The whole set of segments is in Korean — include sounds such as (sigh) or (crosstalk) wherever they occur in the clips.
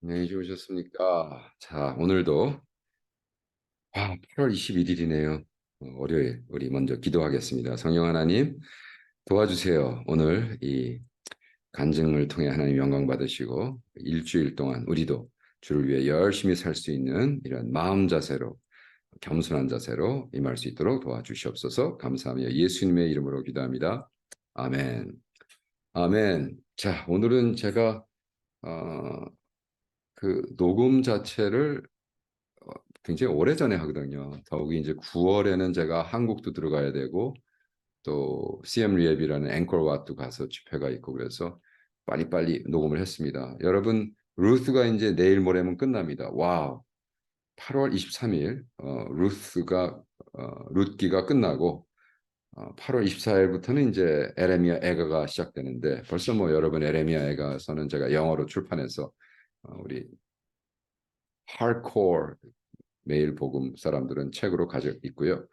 네, 좋으셨습니까? 자, 오늘도 아, 8월 21일이네요. 월요일 우리 먼저 기도하겠습니다. 성령 하나님 도와주세요. 오늘 이 간증을 통해 하나님 영광 받으시고 일주일 동안 우리도 주를 위해 열심히 살 수 있는 이런 마음 자세로 겸손한 자세로 임할 수 있도록 도와주시옵소서. 감사하며 예수님의 이름으로 기도합니다. 아멘. 아멘. 자, 오늘은 제가 어, 그 녹음 자체를 어, 굉장히 오래전에 하거든요. 더욱이 이제 9월에는 제가 한국도 들어가야 되고 또 CM 리앱이라는 앵콜와도 가서 집회가 있고 그래서 빨리빨리 녹음을 했습니다. 여러분 루스가 이제 내일 모레면 끝납니다. 와우. 8월 23일 어, 루스가 어, 룻기가 끝나고 어, 8월 24일부터는 이제 에레미야 애가가 시작되는데 벌써 뭐 여러분 에레미야 애가서는 제가 영어로 출판해서 어, 우리 하드코어 메일 복음 사람들은 책으로 가져 있고요.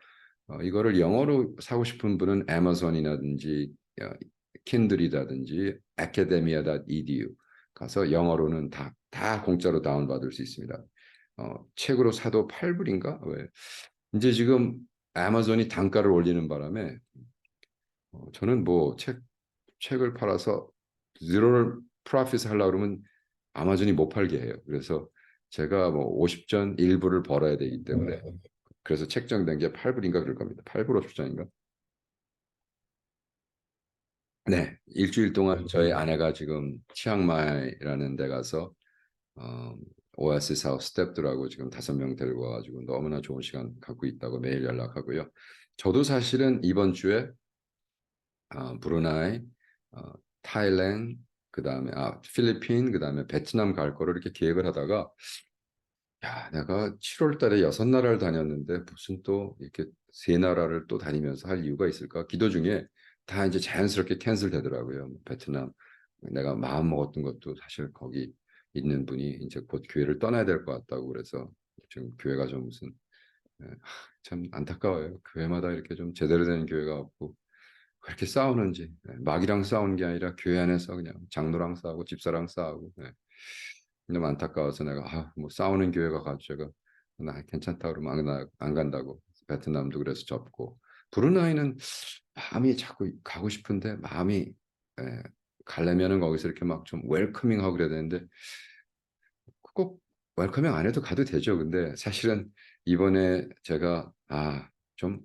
어, 이거를 영어로 사고 싶은 분은 애마존이라든지 어, 킨들이라든지 academia.edu 가서 영어로는 다, 다 공짜로 다운받을 수 있습니다. 어, 책으로 사도 8불인가? 왜? 이제 지금 아마존이 단가를 올리는 바람에 어, 저는 뭐 책, 책을 팔아서 제로를 프로핏 하려고 그러면 아마존이 못 팔게 해요. 그래서 제가 뭐 50전 1불을 벌어야 되기 때문에 그래서 책정된 게 8불인가 그럴 겁니다. 8불 50전인가? 네, 일주일 동안 저희 아내가 지금 치앙마이라는 데 가서 어, 오아시스 하우스 스탭들하고 지금 다섯 명 데리고 와가지고 너무나 좋은 시간 갖고 있다고 매일 연락하고요. 저도 사실은 이번 주에 어, 브루나이, 어, 타일랜드, 그 다음에 아, 필리핀, 그 다음에 베트남 갈 거를 이렇게 계획을 하다가 야, 내가 7월 달에 여섯 나라를 다녔는데 무슨 또 이렇게 세 나라를 또 다니면서 할 이유가 있을까? 기도 중에 다 이제 자연스럽게 캔슬 되더라고요. 뭐 베트남 내가 마음 먹었던 것도 사실 거기 있는 분이 이제 곧 교회를 떠나야 될 것 같다고 그래서 지금 교회가 좀 무슨 예, 참 안타까워요. 교회마다 이렇게 좀 제대로 된 교회가 없고 그렇게 싸우는지 예, 막이랑 싸우는 게 아니라 교회 안에서 그냥 장로랑 싸우고 집사랑 싸우고 예. 너무 안타까워서 내가 아, 뭐 싸우는 교회가 가지고 제가 나 괜찮다 그러면 안, 안 간다고 베트남도 그래서 접고 브루나이는 마음이 자꾸 가고 싶은데 마음이 예, 가려면은 거기서 이렇게 막 좀 웰커밍하고 그래야 되는데 꼭 웰커밍 안 해도 가도 되죠. 근데 사실은 이번에 제가 아 좀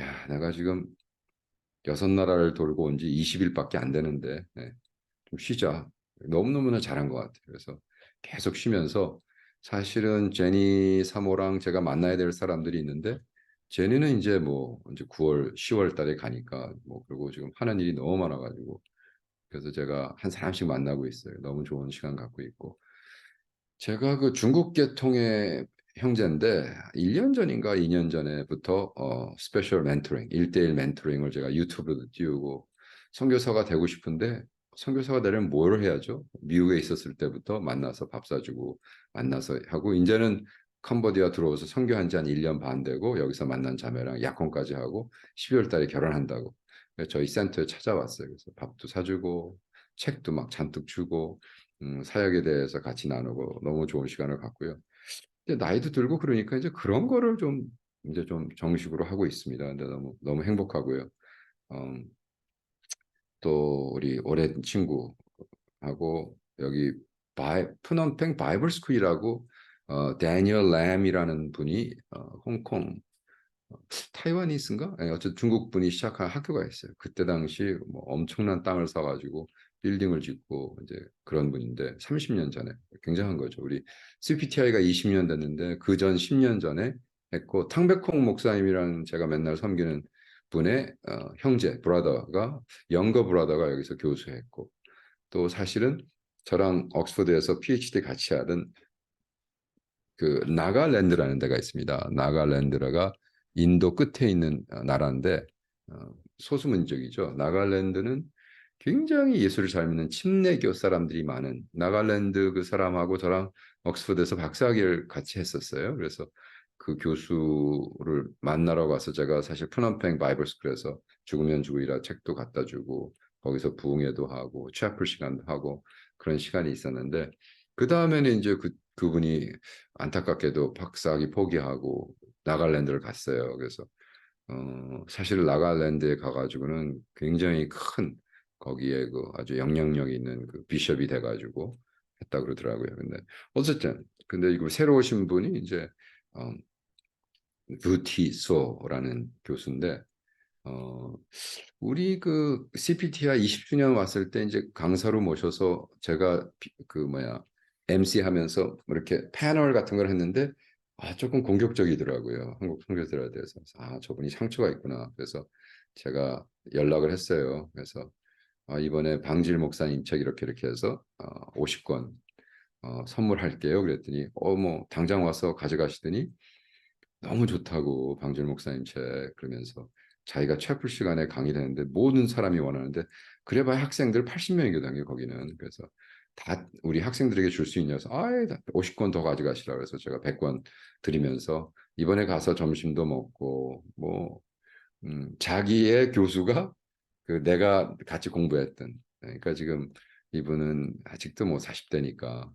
야 내가 지금 여섯 나라를 돌고 온 지 20일밖에 안 되는데 네, 좀 쉬자. 너무너무나 잘한 것 같아요. 그래서 계속 쉬면서 사실은 제니 사모랑 제가 만나야 될 사람들이 있는데 제니는 이제 뭐 이제 9월 10월 달에 가니까 뭐 그리고 지금 하는 일이 너무 많아가지고 그래서 제가 한 사람씩 만나고 있어요. 너무 좋은 시간 갖고 있고 제가 그 중국 계통의 형제인데 1년 전인가 2년 전에부터 어 스페셜 멘토링 1대1 멘토링을 제가 유튜브로 띄우고 선교사가 되고 싶은데 선교사가 되려면 뭘 해야죠? 미국에 있었을 때부터 만나서 밥 사주고 만나서 하고 이제는 캄보디아 들어와서 선교한 지 한 1년 반 되고 여기서 만난 자매랑 약혼까지 하고 12월 달에 결혼한다고 저희 센터에 찾아왔어요. 그래서 밥도 사주고 책도 막 잔뜩 주고 음, 사역에 대해서 같이 나누고 너무 좋은 시간을 갖고요. 이제 나이도 들고 그러니까 이제 그런 거를 좀 이제 좀 정식으로 하고 있습니다. 근데 너무 너무 행복하고요. 음, 또 우리 오랜 친구하고 여기 바이, 푸놈팽 바이블 스쿨이라고 어, 데니얼 램이라는 분이 어, 홍콩 어, 타이와니스인가? 아니, 어쨌든 중국 분이 시작한 학교가 있어요. 그때 당시 뭐 엄청난 땅을 사가지고 빌딩을 짓고 이제 그런 분인데 30년 전에 굉장한 거죠. 우리 CPTI가 20년 됐는데 그 전 10년 전에 했고 탕백홍 목사님이라는 제가 맨날 섬기는 분의 어, 형제 브라더가 영거 브라더가 여기서 교수했고 또 사실은 저랑 옥스퍼드에서 PhD 같이 하던 그 나가랜드라는 데가 있습니다. 나가랜드가 인도 끝에 있는 어, 나라인데 어, 소수민족이죠. 나갈랜드는 굉장히 예수를 잘 믿는 침례교 사람들이 많은 나갈랜드 그 사람하고 저랑 옥스퍼드에서 박사학위를 같이 했었어요. 그래서 그 교수를 만나러 가서 제가 사실 프넘팽 바이블 스쿨에서 죽으면 죽으리라 책도 갖다 주고 거기서 부흥회도 하고 취합풀 시간도 하고 그런 시간이 있었는데 그 다음에는 이제 그 그분이 안타깝게도 박사학위 포기하고 나갈랜드를 갔어요. 그래서 어, 사실 나갈랜드에 가가지고는 굉장히 큰 거기에 그 아주 영향력 있는 그 비숍이 돼가지고 했다 그러더라고요. 근데 어쨌든 근데 이거 새로 오신 분이 이제 어, 부티소라는 교수인데 어, 우리 그 CPTI 20주년 왔을 때 이제 강사로 모셔서 제가 비- 그 뭐야 MC 하면서 뭐 이렇게 패널 같은 걸 했는데 아 조금 공격적이더라고요. 한국 선교사들에 대해서. 아 저분이 상처가 있구나. 그래서 제가 연락을 했어요. 그래서 아, 이번에 방질 목사님 책 이렇게 이렇게 해서 어, 50권 어, 선물할게요. 그랬더니 어뭐 당장 와서 가져가시더니 너무 좋다고 방질 목사님 책 그러면서 자기가 채플 시간에 강의를 했는데 모든 사람이 원하는데 그래봐야 학생들 80명이거든요 거기는 그래서 다 우리 학생들에게 줄 수 있냐서 아이 50권 더 가져가시라 그래서 제가 100권 드리면서 이번에 가서 점심도 먹고 뭐 음, 자기의 교수가 그 내가 같이 공부했던 그러니까 지금 이분은 아직도 뭐 40대니까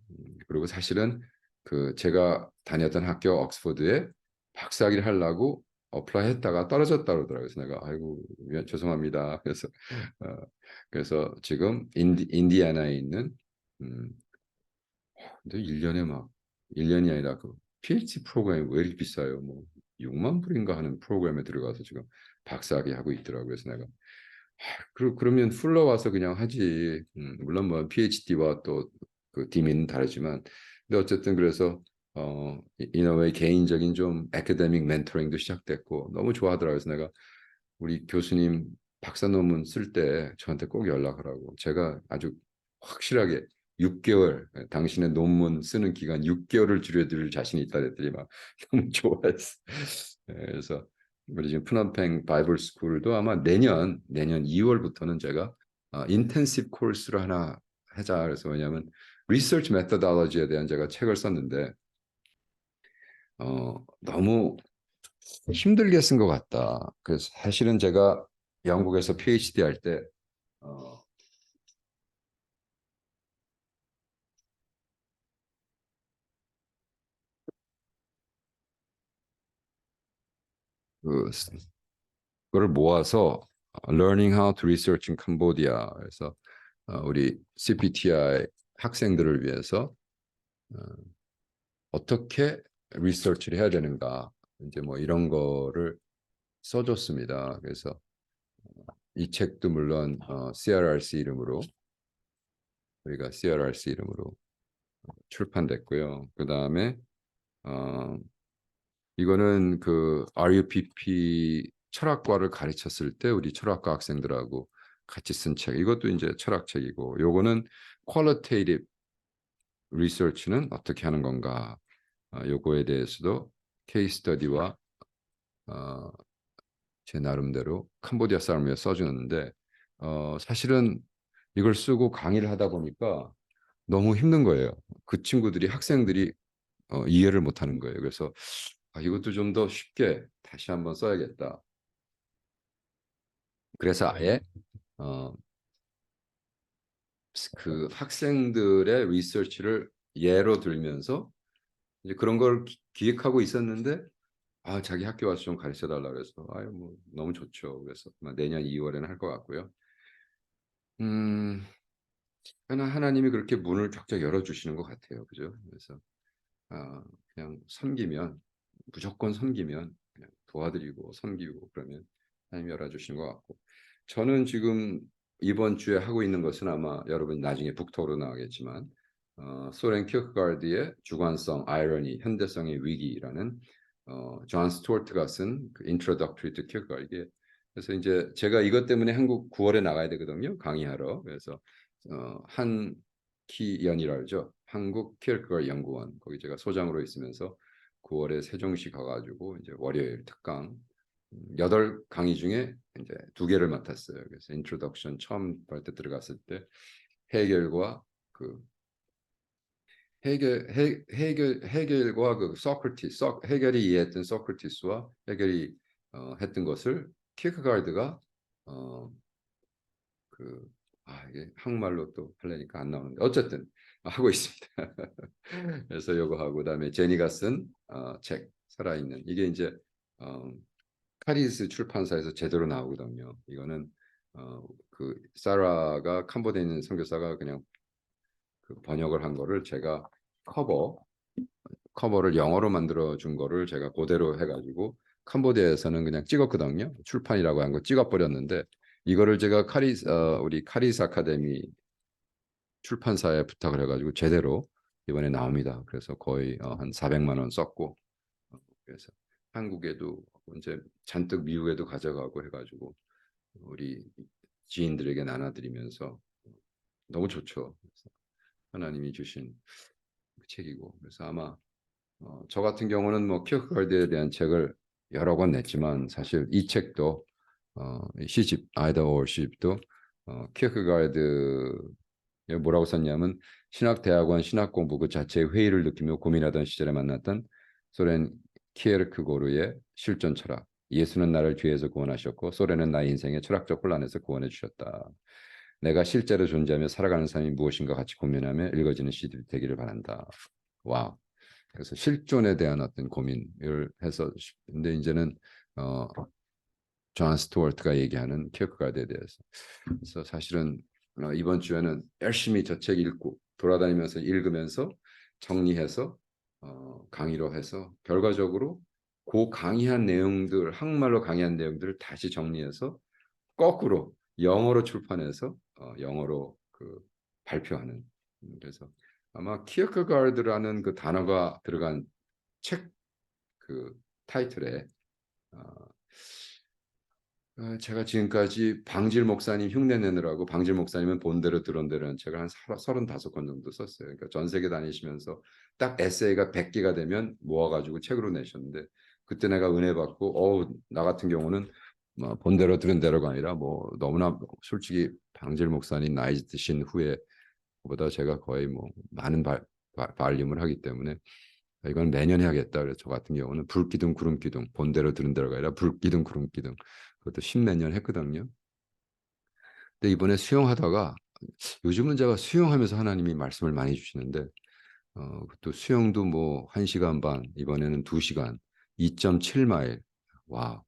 그리고 사실은 그 제가 다녔던 학교 옥스퍼드에 박사학위를 하려고 어플라이 했다가 떨어졌다 그러더라고요. 그래서 내가 아이고 미안 죄송합니다. (laughs) 그래서 어, 그래서 지금 인디, 인디애나에 있는 음 근데 1년에 막 1년이 아니라 그 PhD 프로그램이 왜 이렇게 비싸요? 뭐 6만 불인가 하는 프로그램에 들어가서 지금 박사학위 하고 있더라고요. 그래서 내가 그, 그러면 풀러 와서 그냥 하지. 음, 물론 뭐 PhD와 또그 디미는 다르지만, 근데 어쨌든 그래서 어, 이너웨이 개인적인 좀 에카데믹 멘토링도 시작됐고 너무 좋아하더라고요. 그래서 내가 우리 교수님 박사 논문 쓸 때 저한테 꼭 연락하라고. 제가 아주 확실하게 6개월 당신의 논문 쓰는 기간 6개월을 줄여드릴 자신이 있다 그랬더니 막 (laughs) 너무 좋아했어. 예, 그래서 우리 지금 푸놈팽 바이블 스쿨도 아마 내년 내년 2월부터는 제가 어, 인텐시브 코र्스를 하나 하자 그래서 왜냐하면 리서치 메터돌로지에 대한 제가 책을 썼는데 어, 너무 힘들게 쓴 것 같다. 그래서 사실은 제가 영국에서 PhD 할때 어, 그 그걸 모아서 어, Learning How to Research in Cambodia 그래서 어, 우리 CPTI 학생들을 위해서 어, 어떻게 리서치를 해야 되는가 이제 뭐 이런 거를 써줬습니다. 그래서 어, 이 책도 물론 어, CRRC 이름으로 우리가 CRRC 이름으로 출판됐고요. 그 다음에 어, 이거는 그 RUPP 철학과를 가르쳤을 때 우리 철학과 학생들하고 같이 쓴 책. 이것도 이제 철학책이고, 요거는 qualitative research는 어떻게 하는 건가. 어, 요거에 대해서도 케이스 스터디와 어, 제 나름대로 캄보디아 사람을 써주는데 어, 사실은 이걸 쓰고 강의를 하다 보니까 너무 힘든 거예요. 그 친구들이 학생들이 어, 이해를 못하는 거예요. 그래서 아, 이것도 좀 더 쉽게 다시 한번 써야겠다. 그래서 아예 어, 그 학생들의 리서치를 예로 들면서 이제 그런 걸 기- 기획하고 있었는데 아 자기 학교 와서 좀 가르쳐 달라 그래서 아유 뭐 너무 좋죠. 그래서 내년 2월에는 할 것 같고요. 음 하나 하나님이 그렇게 문을 쫙쫙 열어 주시는 것 같아요. 그죠? 그래서 아, 그냥 섬기면 무조건 섬기면 그냥 도와드리고 섬기고 그러면 하나님 열어주시는 것 같고. 저는 지금 이번 주에 하고 있는 것은 아마 여러분 나중에 북토로 나가겠지만 어, 소렌 큐크가드의 주관성, 아이러니, 현대성의 위기라는 어, 존 스튜어트가 쓴그 Introductory to Kierkegaard. 이게 그래서 이제 제가 이것 때문에 한국 9월에 나가야 되거든요. 강의하러. 그래서 어, 한 키연이라 그러죠? 한국 키르크가 연구원. 거기 제가 소장으로 있으면서 9월에 세종시 가가지고 이제 월요일 특강 음, 여덟 강의 중에 이제 두 개를 맡았어요. 그래서 인트로덕션 처음 할때 들어갔을 때 해결과 그 해결 해, 해결 해결과 그 소크라티스 소, 해결이 이해했던 소크라티스와 해결이 어, 했던 것을 키크가르드가 어, 그 아, 이게 한국말로 또 하려니까 안 나오는데 어쨌든 하고 있습니다. (laughs) 그래서 요거 하고 그다음에 제니가 쓴 어, 책 살아있는 이게 이제 어, 카리스 출판사에서 제대로 나오거든요. 이거는 어, 그 사라가 캄보디아에 있는 선교사가 그냥 그 번역을 한 거를 제가 커버 커버를 영어로 만들어 준 거를 제가 그대로 해가지고 캄보디아에서는 그냥 찍었거든요. 출판이라고 한 거 찍어버렸는데 이거를 제가 카리 어, 우리 카리스 아카데미 출판사에 부탁을 해가지고 제대로 이번에 나옵니다. 그래서 거의 어, 한 400만 원 썼고 어, 그래서 한국에도 이제 잔뜩 미국에도 가져가고 해가지고 우리 지인들에게 나눠드리면서 너무 좋죠. 그래서 하나님이 주신 그 책이고 그래서 아마 어, 저 같은 경우는 뭐 키어크가드에 대한 책을 여러 권 냈지만 사실 이 책도 어, 이 시집 아이다 월십도 어, 키어크가드 뭐라고 썼냐면 신학대학원 신학공부 그 자체의 회의를 느끼며 고민하던 시절에 만났던 소련 키에르크고르의 실존 철학 예수는 나를 죄에서 구원하셨고 소련은 나의 인생의 철학적 혼란에서 구원해 주셨다. 내가 실제로 존재하며 살아가는 삶이 무엇인가 같이 고민하며 읽어지는 시들이 되기를 바란다. 와. 그래서 실존에 대한 어떤 고민을 해서 근데 이제는 어, 존 스튜어트가 얘기하는 키어크가드에 대해서. 그래서 사실은 어, 이번 주에는 열심히 저 책 읽고 돌아다니면서 읽으면서 정리해서 어, 강의로 해서 결과적으로 그 강의한 내용들 한국말로 강의한 내용들을 다시 정리해서 거꾸로 영어로 출판해서 어, 영어로 그 발표하는. 음, 그래서 아마 키어크가르드라는 그 단어가 들어간 책 그 타이틀에 어, 어, 제가 지금까지 방질 목사님 흉내 내느라고 방질 목사님은 본대로 드론대로는 책을 한 35권 정도 썼어요. 그러니까 전 세계 다니시면서 딱 에세이가 100개가 되면 모아가지고 책으로 내셨는데 그때 내가 은혜 받고 어우 나 같은 경우는 뭐 본대로 들은 대로가 아니라 뭐 너무나 솔직히 방질 목사님 나이 드신 후에 보다 제가 거의 뭐 많은 발, 발, 발림을 하기 때문에 이건 매년 해야겠다. 그래서 저 같은 경우는 불기둥 구름기둥 본대로 들은 대로가 아니라 불기둥 구름기둥 그것도 십몇 년 했거든요. 근데 이번에 수영하다가 요즘은 제가 수영하면서 하나님이 말씀을 많이 주시는데 어, 또 수영도 뭐 1시간 반, 이번에는 2시간, 2.7마일. 와.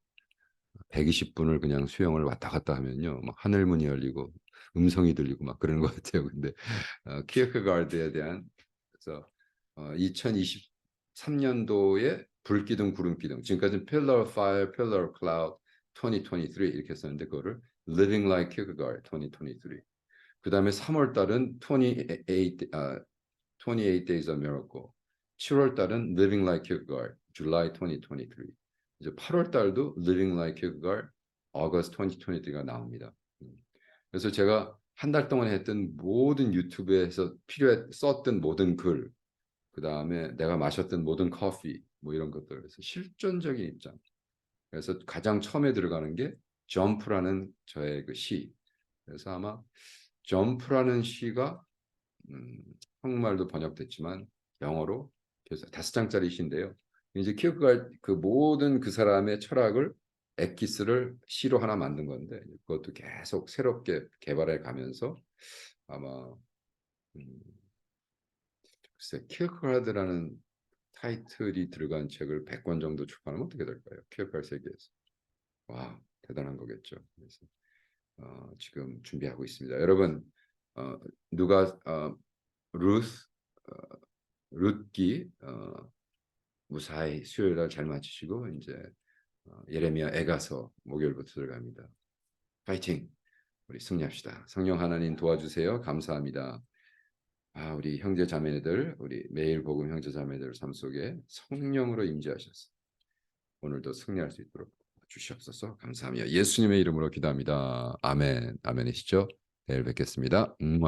120분을 그냥 수영을 왔다 갔다 하면요. 막 하늘문이 열리고 음성이 들리고 막 그러는 것 같아요. 근데 어, 키어크가르드에 대한 그래서 어, 2023년도에 불기둥 구름기둥 지금까지는 Fire, Pillar of Cloud 2023 이렇게 썼는데 그거를 Living Like Kierkegaard 2023. 그 다음에 3월 달은 28, 아, 28 Days of Miracle. 7월 달은 Living Like Kierkegaard July 2023. 이제 8월 달도 Living Like Kierkegaard August 2023가 나옵니다. 그래서 제가 한 달 동안 했던 모든 유튜브에서 필요해 썼던 모든 글, 그 다음에 내가 마셨던 모든 커피, 뭐 이런 것들, 그래서 실존적인 입장. 그래서 가장 처음에 들어가는 게 점프라는 저의 그 시. 그래서 아마 점프라는 시가 음, 한국말도 번역됐지만 영어로 다섯 장짜리 시인데요. 이제 키어크가 그 모든 그 사람의 철학을 엑기스를 시로 하나 만든 건데 그것도 계속 새롭게 개발해 가면서 아마 음, 글쎄 키어크라드라는 타이틀이 들어간 책을 100권 정도 출판하면 어떻게 될까요? 키어크라 세계에서 와 대단한 거겠죠. 그래서 어, 지금 준비하고 있습니다. 여러분 어, 누가 어, 루스 어, 룻기 어, 무사히 수요일 날 잘 마치시고 이제 어, 예레미야 애가서 목요일부터 들어갑니다. 파이팅! 우리 승리합시다. 성령 하나님 도와주세요. 감사합니다. 아, 우리 형제 자매들, 우리 매일 복음 형제 자매들 삶 속에 성령으로 임재하셔서 오늘도 승리할 수 있도록 주시옵소서. 감사합니다. 예수님의 이름으로 기도합니다. 아멘. 아멘이시죠? 내일 뵙겠습니다. 음.